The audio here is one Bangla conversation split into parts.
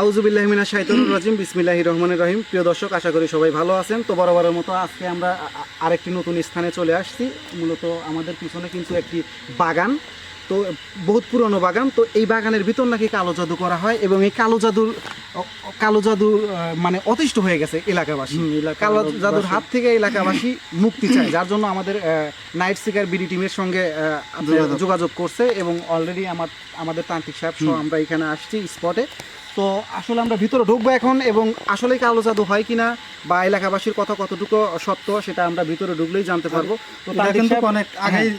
আউজুবিল্লাহ মিনা শাহিদুর রাজিম বিসমিল্লাহি রহমানের রহিম। প্রিয় দর্শক, আশা করি সবাই ভালো আছেন। তো বরাবরের মতো আজকে আমরা আরেকটি নতুন স্থানে চলে আসছি। মূলত আমাদের পিছনে কিন্তু একটি বাগান। তো বহুত পুরনো বাগান তো এই বাগানের ভিতর নাকি কালো জাদু করা হয় এবং এই কালো জাদুর কালো জাদু মানে অতিষ্ঠ হয়ে গেছে এলাকাবাসী। কালো জাদুর হাত থেকে এলাকাবাসী মুক্তি চায় যার জন্য আমাদের নাইট সিকার বিডি টিমের সঙ্গে যোগাযোগ। করছে এবং অলরেডি আমার আমাদের তান্ত্রিক সাহেব সহ আমরা এখানে আসছি স্পটে তো আসলে আমরা ভিতরে ঢুকবো এখন এবং আসলে কালো জাদু হয় কিনা বা এলাকাবাসীর কথা কতটুকু সত্য সেটা আমরা ভিতরে ঢুকলেই জানতে পারব। তো অনেক আগেই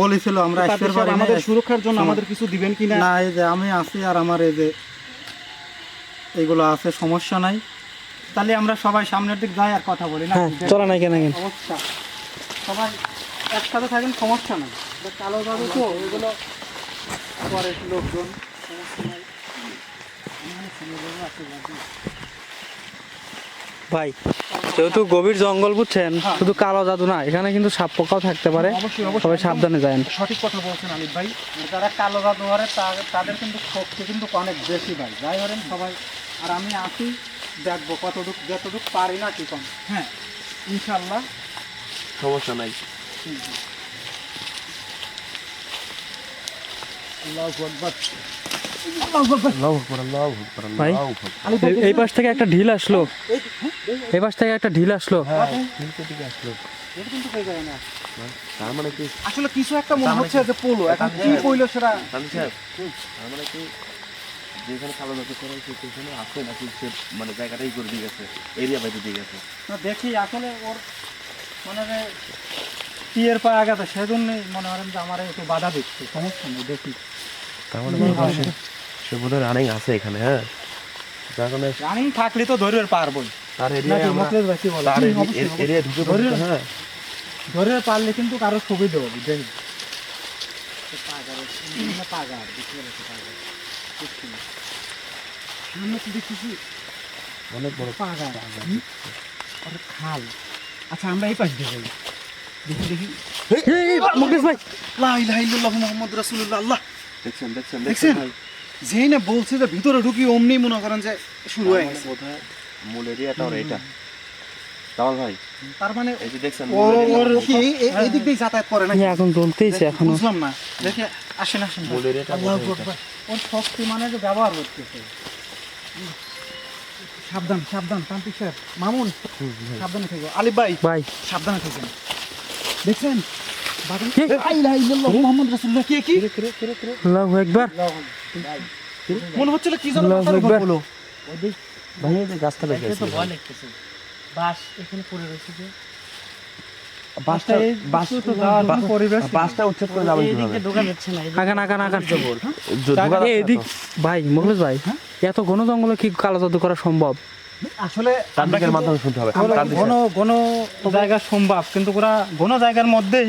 বলেছিল আমরা আসতে পারি আমাদের সুরক্ষার জন্য আমাদের কিছু দিবেন কিনা? না এই যে আমি আছি আর আমার এই যে এগুলো আছে সমস্যা নাই। তাহলে আমরা সবাই সামনের দিক যাই আর কথা বলি না? হ্যাঁ চলা নাই কেন কেন সবাই একসাথে থাকেন সমস্যা নাই। কালো জাদু তো এগুলো পরে লোকজন সমস্যা নাই। ভাই যেহেতু গভীর জঙ্গল বুঝছেন? হ্যাঁ। শুধু কালো জাদু না এখানে কিন্তু সাপ পোকাও থাকতে পারে। সবাই সাবধানে যান। সঠিক কথা বলছেন আলিফ ভাই। যারা কালো জাদু ধরে তাদের কিন্তু শক্তি কিন্তু অনেক বেশি ভাই। যাই ধরেন সবাই আর আমি আসি দেখব কতটুক যতটুক পারি না কি কম। হ্যাঁ ইনশাল্লাহ সমস্যা নাই। ভাই এই- এই পাশ থেকে একটা ঢিল আসলো। এই পাশ থেকে একটা ঢিল আসলো। এটা কিন্তু হয়ে তার মানে কি? আসলে কিছু একটা মনে হচ্ছে যে পোলো এখন কি পইলো সেটা? তার মানে কি? যেখানে কালো জাদু করা হয়েছে সেখানে আছে নাকি সে মানে জায়গাটাই করে দিয়ে গেছে এরিয়া বাইরে দিয়ে গেছে? না দেখি আসলে ওর মানে পিয়ের পা আগাতে সেজন্যই মনে করেন যে আমার একটু বাধা দিচ্ছে। সমস্যা নেই দেখি। তার মানে সে বোধ হয় রানিং আছে এখানে হ্যাঁ? যার কারণে রানিং থাকলে তো ধরবে পারবই। তার এরিয়ায় আমরা মোকলেশ ভাই কি বলে? তার। এরিয়া ঢুকে পড়ছে হ্যাঁ। ধরে পারলে কিন্তু কারও সুবিধা হবে দেখি অনেক বড় পাগার। আর খাল। আচ্ছা আমরা এই পাশ দিয়ে দেখি দেখি। মুকেশ ভাই। লা ইলাহা ইল্লাল্লাহু মুহাম্মাদুর রাসূলুল্লাহ আল্লাহ। দেখছেন দেখছেন দেখছেন? যেই না বলছে যে ভিতরে ঢুকি অমনি মনে করেন যে শুরু হয়ে গেছে। বোধ হয় মূল এরিয়াটা ওর এটা তাও ভাই তার মানে এই যে দেখছেন ওর কি এই- এই দিক দিয়ে যাতায়াত করে না ইয়ে এখন জ্বলতেইছে এখনও। বুঝলাম না। দেখে আসেন আসেন। মূল এরিয়াটা আল্লাহু আকবার। ওর শক্তি মানে যে ব্যবহার করতেছে। সাবধান সাবধান তান্ত্রিক সাহেব। মামুন সাবধানে থেকো। আলিফ ভাই ভাই। সাবধানে থাকেন। দেখছেন? মনে হচ্ছিল কি। ভাই এই যে গাছটা দেখে আসি বাস এখানে পড়ে রয়েছে যে বাসটা এই তো যাওয়ার পরিবেশ বাসটা উচ্ছেদ করে যাবেন কীভাবে ঢোকা যাচ্ছে না আগান আগান আগান জ- এদিক ভাই মুকেশ ভাই এত ঘন জঙ্গলে কি কালো জাদু করা সম্ভব আসলে তান্ত্রিকের মাধ্যমে শুনতে হবে ঘন ঘন জায়গা সম্ভব কিন্তু ওরা ঘন জায়গার মধ্যেই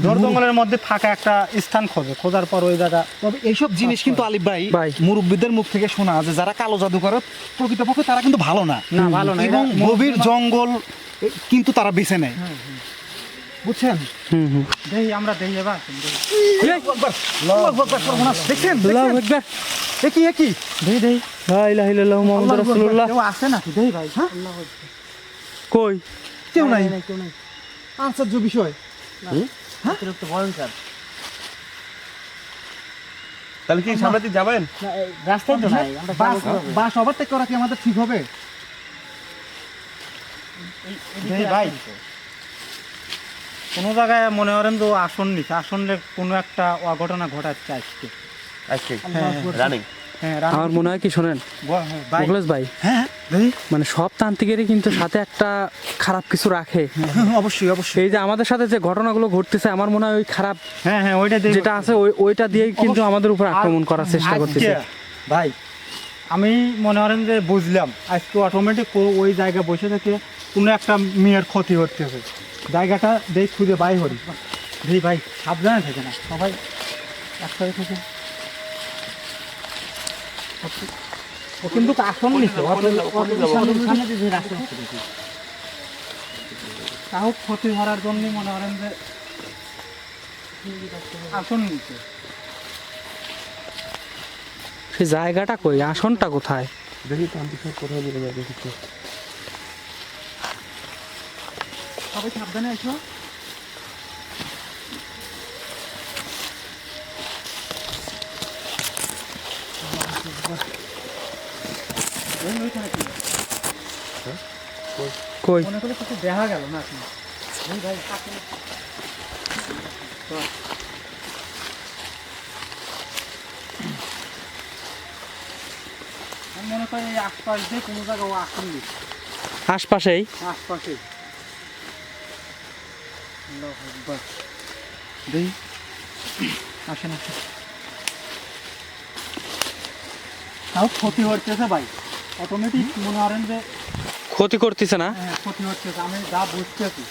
ঝড় জঙ্গলের মধ্যে ফাঁকা একটা স্থান খোঁজে খোঁজার পর ওই জায়গা তবে এইসব জিনিস কিন্তু আলিফ ভাই। মুরব্বীদের মুখ থেকে শোনা যে যারা কালো জাদু করে প্রকৃতপক্ষে তারা কিন্তু ভালো না। না ভালো না। এবং গভীর জঙ্গল কিন্তু তারা বেছে নেয়। বুঝছেন? হুম হুম। দেখি আমরা দেখি এবার। দেখছেন? আল্লাহু একই দেই দেই। লা ইলাহা ইল্লাল্লাহু মুহাম্মাদুর রাসূলুল্লাহ। কেউ আছে নাকি? দেই ভাই হ্যাঁ? কই? কেউ নাই? কেউ নাই। আশ্চর্য বিষয়। অতিরিক্ত ভয়ঙ্কর তাহলে কি সামনে দিক যাবেন? রাস্তায় তো নাই আমরা বাস বাস ওভারটেক করা কি আমাদের ঠিক হবে? ভাই কোনো জায়গায় মনে করেন তো আসন নিচ্ছে আসনে কোনো একটা অঘটনা ঘটাচ্ছে আজকে। আজকে হ্যাঁ রান- আমার মনে হয় কি শোনেন? হ্যাঁ, ভাই মুখলেশ ভাই। হ্যাঁ মানে সব তান্ত্রিকেরই কিন্তু সাথে একটা খারাপ কিছু রাখে। অবশ্যই অবশ্যই। এই যে আমাদের সাথে যে ঘটনাগুলো ঘটতেছে আমার মনে হয় ওই খারাপ হ্যাঁ হ্যাঁ ওইটা যেটা আছে ওই ওইটা দিয়েই কিন্তু আমাদের উপর আক্রমণ করার চেষ্টা করতেছে। ভাই আমি মনে করেন যে বুঝলাম আজকে অটোমেটিক ওই জায়গায় বসে থেকে কোনো একটা মেয়ের ক্ষতি হচ্ছে জায়গাটা দেখ খুঁজে বাই হরি ভাই সাবধানে থাকে না সবাই একসাথে থেকে। ও কিন্তু আসন নিচ্ছে তাও ক্ষতি হওয়ার জন্য মনে করেন যে আসন নিচ্ছে সেই জায়গাটা কই? আসনটা কোথায়? দেখি তান্ত্রিক সাহেব কোথায় নিয়ে যাবে দেখি তো। সবাই সাবধানে এসো। কই? মনে দেখা গেল না ভাই মনে করি এই আশপাশ দিয়ে কোনো জায়গায় ও আসেন। আশপাশেই? আশপাশে। আসেন আসেন। তাও ক্ষতি হচ্ছে ভাই। অটোমেটিক মনে করেন যে ক্ষতি করতেছে না? হ্যাঁ ক্ষতি হচ্ছে আমি যা বুঝতেছি।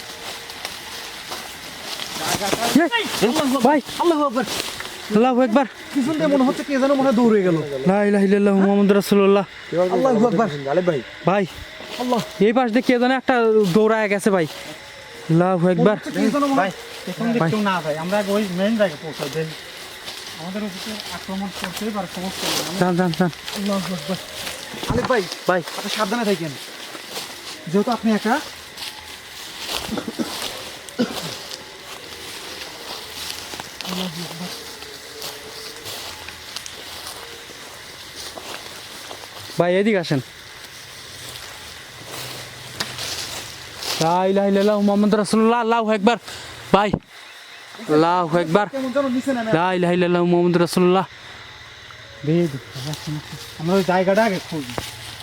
জায়গাটা ভাই। আল্লাহ আকবার। আল্লাহু একবার পিছন দিয়ে মনে হচ্ছে কে যেন মনে হয় দৌড়ে গেল। লা ইলাহা ইল্লাল্লাহ মুহাম্মাদুর রাসূলুল্লাহ। আল্লাহু আকবার। আলিফ ভাই। ভাই আল্লাহ। এই পাশ দিয়ে কে জানে একটা দৌড়ায় গেছে ভাই। আল্লাহু একবার যেন না ভাই আমরা ওই মেইন জায়গায় পৌঁছাই আমাদের উপরে আক্রমণ করতেই পারে সমস্যা নেই। আমি- যান যান যান। আল্লাহু আকবার। আলিফ ভাই ভাই। আপনি সাবধানে থাকেন। যেহেতু আপনি একা ভাই এদিকে আসেন। মুহাম্মাদুর রাসূলুল্লাহ আল্লাহু একবার ভাই আল্লাহু একবার কেমন যেন আমরা ওই জায়গাটা আগে খুঁজি।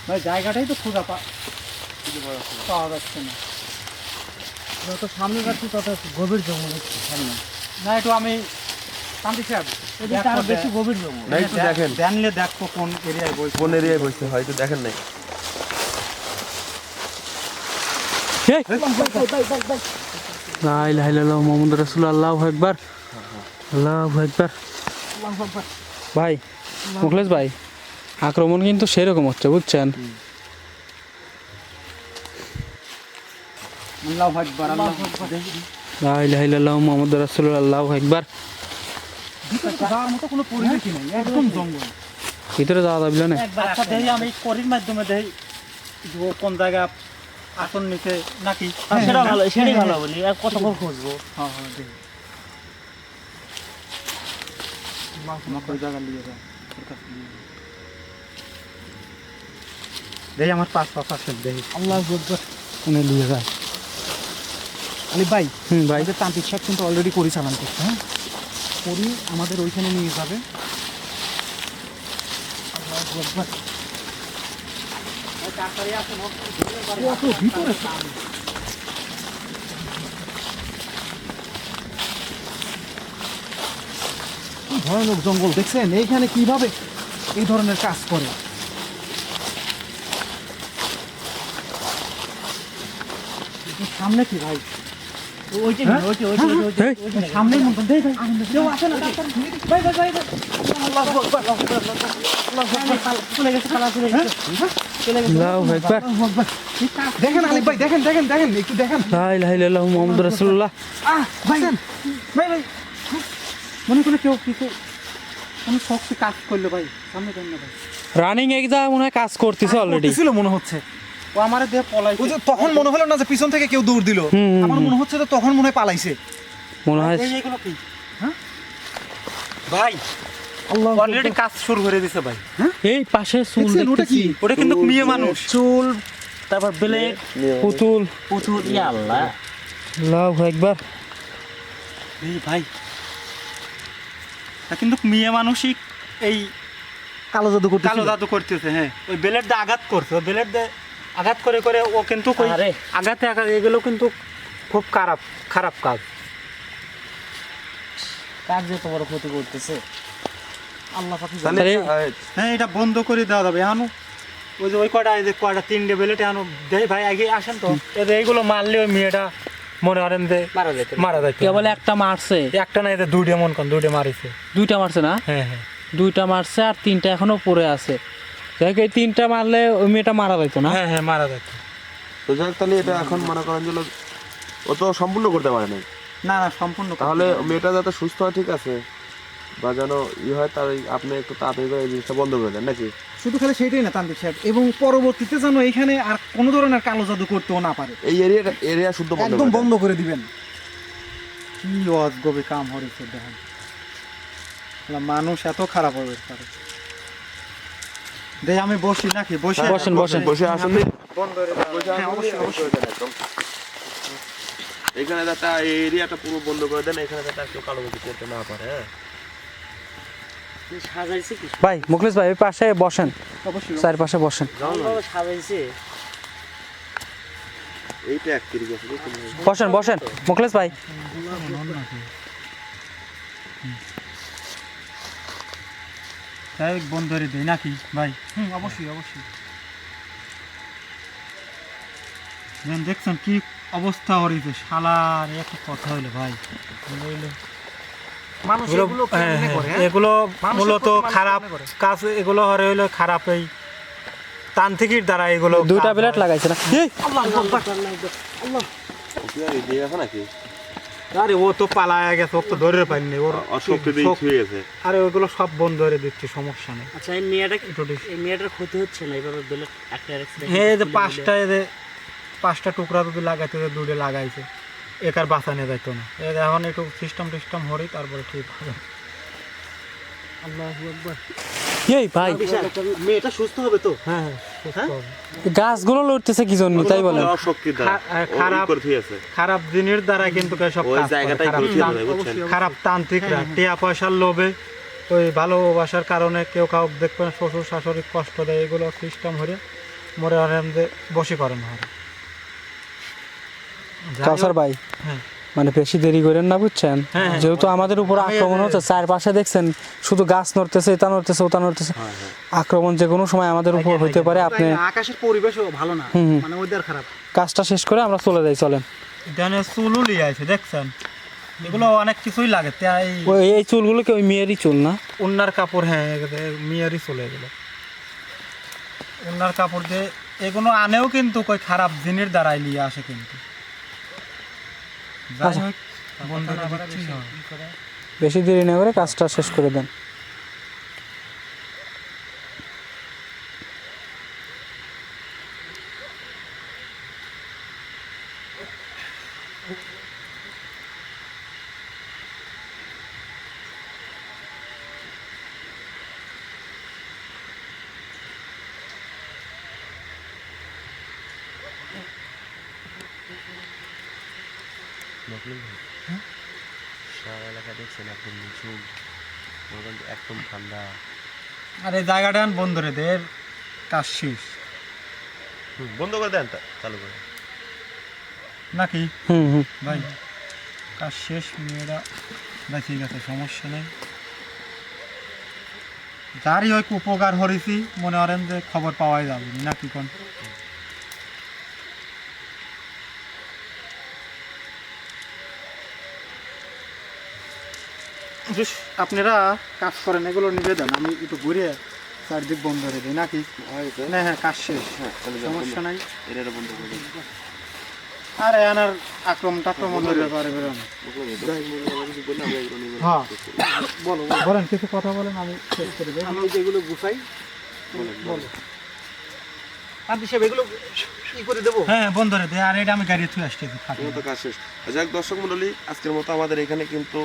ভাই জায়গাটাই তো খোঁজা পা পাওয়া যাচ্ছে না। যত সামনে যাচ্ছি তত গভীর জঙ্গল হচ্ছে সামনে। না একটু আমি শান্তি সাহেব বেশি গভীর জঙ্গল। না, একটু দেখেন। জানলে দেখব কোন এরিয়ায় কোন এরিয়ায় হয়তো দেখেন নাই। এই! লা ইলাহা ইল্লাল্লাহ মুহাম্মাদুর রাসূলুল্লাহ আল্লাহু একবার আল্লাহু একবার ভাই মুখলেশ ভাই আক্রমণ কিন্তু সেরকম হচ্ছে বুঝছেন? একবার ভিতরে যাওয়ার মতো কোনো পরিবেশই নেই একদম জঙ্গল। ভিতরে যাওয়া যাবে না? আচ্ছা আমি করির মাধ্যমে দেখি কোন জায়গা আসন নিচে নাকি। সেটা ভালো সেটাই ভালো বলি আর কতক্ষণ খুঁজবো হ্যাঁ হ্যাঁ দেখি আমার ওই জায়গা নিয়ে যাও ওর কাছে নিয়ে দেখি আমার পাঁচ দেখি আল্লাহ নিয়ে যায়। আলিফ ভাই হুম ভাই। তান্ত্রিক সাহেব কিন্তু অলরেডি করি চালান করছে হ্যাঁ? করি আমাদের ওইখানে নিয়ে যাবে। আল্লাহু ভিতরে ভয়ানক জঙ্গল। দেখছেন? এইখানে কীভাবে এই ধরনের কাজ করে? সামনে কি ভাই? একবার দেখেন আলিফ ভাই দেখেন দেখেন দেখেন একটু দেখেন। লা ইলাহা ইল্লাল্লাহ মুহাম্মাদুর রাসূলুল্লাহ। আহ ভাই। ভাই ভাই। মনে করে কেউ কিছু কোনো কাজ করল ভাই? সামনে রানিং এক জায়গায় মনে হয় কাজ করতেছে অলরেডি ছিল মনে হচ্ছে। ও আমার দেহ পলাই ওই যে তখন মনে হলো না যে পিছন থেকে কেউ দৌড় দিল। আমার মনে হচ্ছে যে তখন মনে হয় পালাইছে। মনে হয় এইগুলো কি? হ্যাঁ? ভাই আল্লাহ অলরেডি কাজ শুরু করে দিছে ভাই। এই পাশে চুল ওটা কি? ওটা কিন্তু মেয়ে মানুষ। চুল তারপর ব্লেড। পুতুল। পুতুল ইয়া আল্লাহ। আল্লাহু একবার এই ভাই তা কিন্তু মেয়ে মানুষই এই কালো জাদু করতে কালো জাদু করতেছে হ্যাঁ। ওই বেলেট দিয়ে আঘাত করছে ওই বেলেট দিয়ে আঘাত করে করে ও কিন্তু আঘাতে আঘাত এগুলো কিন্তু খুব খারাপ খারাপ কাজ। কার যে তোমার ক্ষতি করতেছে? আল্লাহ হ্যাঁ এটা বন্ধ করে দেওয়া যাবে। এখনও ওই যে ওই কটা এই যে কটা তিনটে বেলেট এখনও দেই ভাই আগে আসেন তো। এইগুলো মারলে ওই মেয়েটা মনে করেন যে মারা যেতে মারা যায় কেবল একটা মারছে। একটা না এদের দুইটা মন করেন দুইটা মারিছে। দুইটা মারছে না? হ্যাঁ হ্যাঁ। দুইটা মারছে আর তিনটা এখনও পড়ে আছে। দেখ এই তিনটা মারলে ওই মেয়েটা মারা যাইতো না? হ্যাঁ হ্যাঁ মারা যায় তো যাক তাহলে এটা এখন মনে করেন যে ও তো সম্পূর্ণ করতে পারে নাই। না না সম্পূর্ণ তাহলে মেয়েটা যাতে সুস্থ হয় ঠিক আছে। বা যেন ই হয় তার আপনি একটু তাড়াতাড়ি করে এই জিনিসটা বন্ধ করে দেন নাকি? শুধু খালি সেইটাই না তান্ত্রিক সাহেব। এবং পরবর্তীতে যেন এখানে আর কোনো ধরনের কালো জাদু করতেও না পারে। এই এরিয়াটা এরিয়া শুদ্ধ বন্ধ একদম বন্ধ করে দিবেন। কি অজগবে কাম হয়েছে দেখেন। মানুষ এত খারাপ হবে পারে। দেখ আমি বসি নাকি? বসি বসেন, বসেন। বসে আসুন। বন্ধ করে দাও। বসে আসুন দিন, করে দেন একদম। এখানে এই এরিয়াটা পুরো বন্ধ করে দেন এখানে আর কেউ কালো করতে না পারে হ্যাঁ। ভাই মুখলেশ ভাই ওই পাশে বসেন। চারপাশে বসেন? বসেন বসেন। মুখলেশ ভাই। বন্ধ করে দিই নাকি? ভাই। হুম অবশ্যই অবশ্যই। দেখছেন কি অবস্থা হয়েছে শালার একটা কথা হইল ভাই। এগুলো হ্যাঁ, হ্যাঁ, করে, হ্যাঁ? মূলত খারাপ কাজ এগুলো হরে হইল খারাপ এই তান্ত্রিকের দ্বারা এগুলো দুইটা প্লেট লাগাইছে না? আর ও তো পালায়া গেছে ও তো ধরে পাইনি ওর অশক্তি দিয়ে ছুঁয়ে গেছে। আরে ওইগুলো সব বন্ধ করে দিচ্ছে সমস্যা নেই। আচ্ছা এই মেয়েটা। এই মেয়েটার ক্ষতি হচ্ছে না? বেলে একটা হ্যাঁ এই যে পাঁচটা এই যে পাঁচটা টুকরা যদি লাগাইতে দুটো লাগাইছে। একার বাঁচানো যাইতো না। এখন একটু সিস্টেম টিস্টেম হরি তারপরে ঠিক হবে। এই ভাই। মেয়েটা সুস্থ হবে তো? হ্যাঁ হ্যাঁ। গাছগুলো লড়তেছে কি জন্য তাই বলেন। ই খারাপ- জিনিস দ্বারা কিন্তু সব ওই কাজ করে। জায়গাটাই খারাপ তান্ত্রিকরা টিয়া পয়সার লোভে ওই ভালোবাসার কারণে কেউ কাউ দেখবে না, শ্বশুর শাশুড়ি কষ্ট দেয় এগুলো সিস্টেম হরে মরে যে বশীকরণ হয় যাই কাউসার ভাই? হ্যাঁ। মানে বেশি দেরি করেন না বুঝছেন? হ্যাঁ, হ্যাঁ। যেহেতু আমাদের উপর আক্রমণ এই- হচ্ছে চারপাশে দেখছেন শুধু গাছ নড়তেছে এটা নড়তেছে ওটা নড়তেছে। আক্রমণ যে কোনো সময় আমাদের উপর হইতে পারে আপনি আকাশের পরিবেশও ভালো না। মানে ওয়েদার খারাপ। কাজটা শেষ করে আমরা চলে যাই চলেন। এখানে চুলুলি আছে দেখছেন? এগুলো অনেক কিছুই লাগে তাই ওই এই চুলগুলো কি ওই মেয়েরই চুল না? উন্নার কাপড় হ্যাঁ মেয়েরই চলে এগুলো উন্নার কাপড় দিয়ে এগুলো আনেও কিন্তু কই খারাপ জিনের দ্বারাই নিয়ে আসে কিন্তু যাই আচ্ছা। হোক বন্ধ করে দিচ্ছি হবে। বেশি দেরি না করে কাজটা শেষ করে দেন। সারা এলাকা দেখছেন একদম নিচু একদম ঠান্ডা। আর এই জায়গাটা বন্ধ করে দে কাজ শেষ। বন্ধ করে দেন চালু করে। নাকি? হুম হুম। ভাই কাজ শেষ মেয়েরা বেঁচে গেছে সমস্যা নেই। যারই হোক উপকার হরেছি মনে করেন যে খবর পাওয়াই যাবে নাকি কোন বেশ, আপনারা কাজ করেন এগুলো নিজে দেন আমি একটু ঘুরে চারদিক বন্ধ করে দিই নাকি? না হ্যাঁ কাজ শেষ। সমস্যা নাই। এটা বন্ধ করে আর এনার আক্রমণ টাক্রমণ ধরে করে বেরোনো হ্যাঁ বলো বলো। বলেন কিছু কথা বলেন আমি শেষ করে দিই আমি যেগুলো গুছাই বলো আর হিসেবে এগুলো কি করে দেবো? হ্যাঁ বন্ধ করে দে আর এটা আমি গাড়ি থুয়ে আসছি যাক দর্শক মণ্ডলী আজকের মতো আমাদের এখানে কিন্তু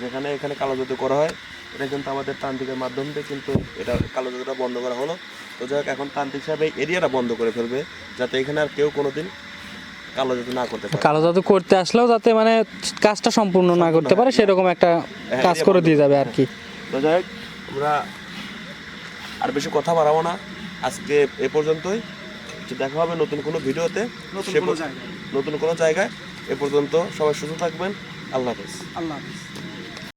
যেখানে এখানে কালো জাদু করা হয় এটা কিন্তু আমাদের তান্ত্রিকের মাধ্যমে কিন্তু এটা কালো জাদুটা বন্ধ করা হলো। তো যাই হোক এখন তান্ত্রিক সাহেব এই এরিয়াটা বন্ধ করে ফেলবে যাতে এখানে আর কেউ কোনোদিন কালো জাদু না করতে পারে। কালো জাদু করতে আসলেও যাতে মানে কাজটা সম্পূর্ণ না করতে পারে সেরকম একটা কাজ করে দিয়ে যাবে আর কি। তো যাই হোক আমরা আর বেশি কথা বাড়াবো না। আজকে এ পর্যন্তই। দেখা হবে নতুন কোনো ভিডিওতে। নতুন কোনো জায়গায়। নতুন কোনো জায়গায়। এ পর্যন্ত সবাই সুস্থ থাকবেন। আল্লাহ হাফেজ। আল্লাহ হাফিজ।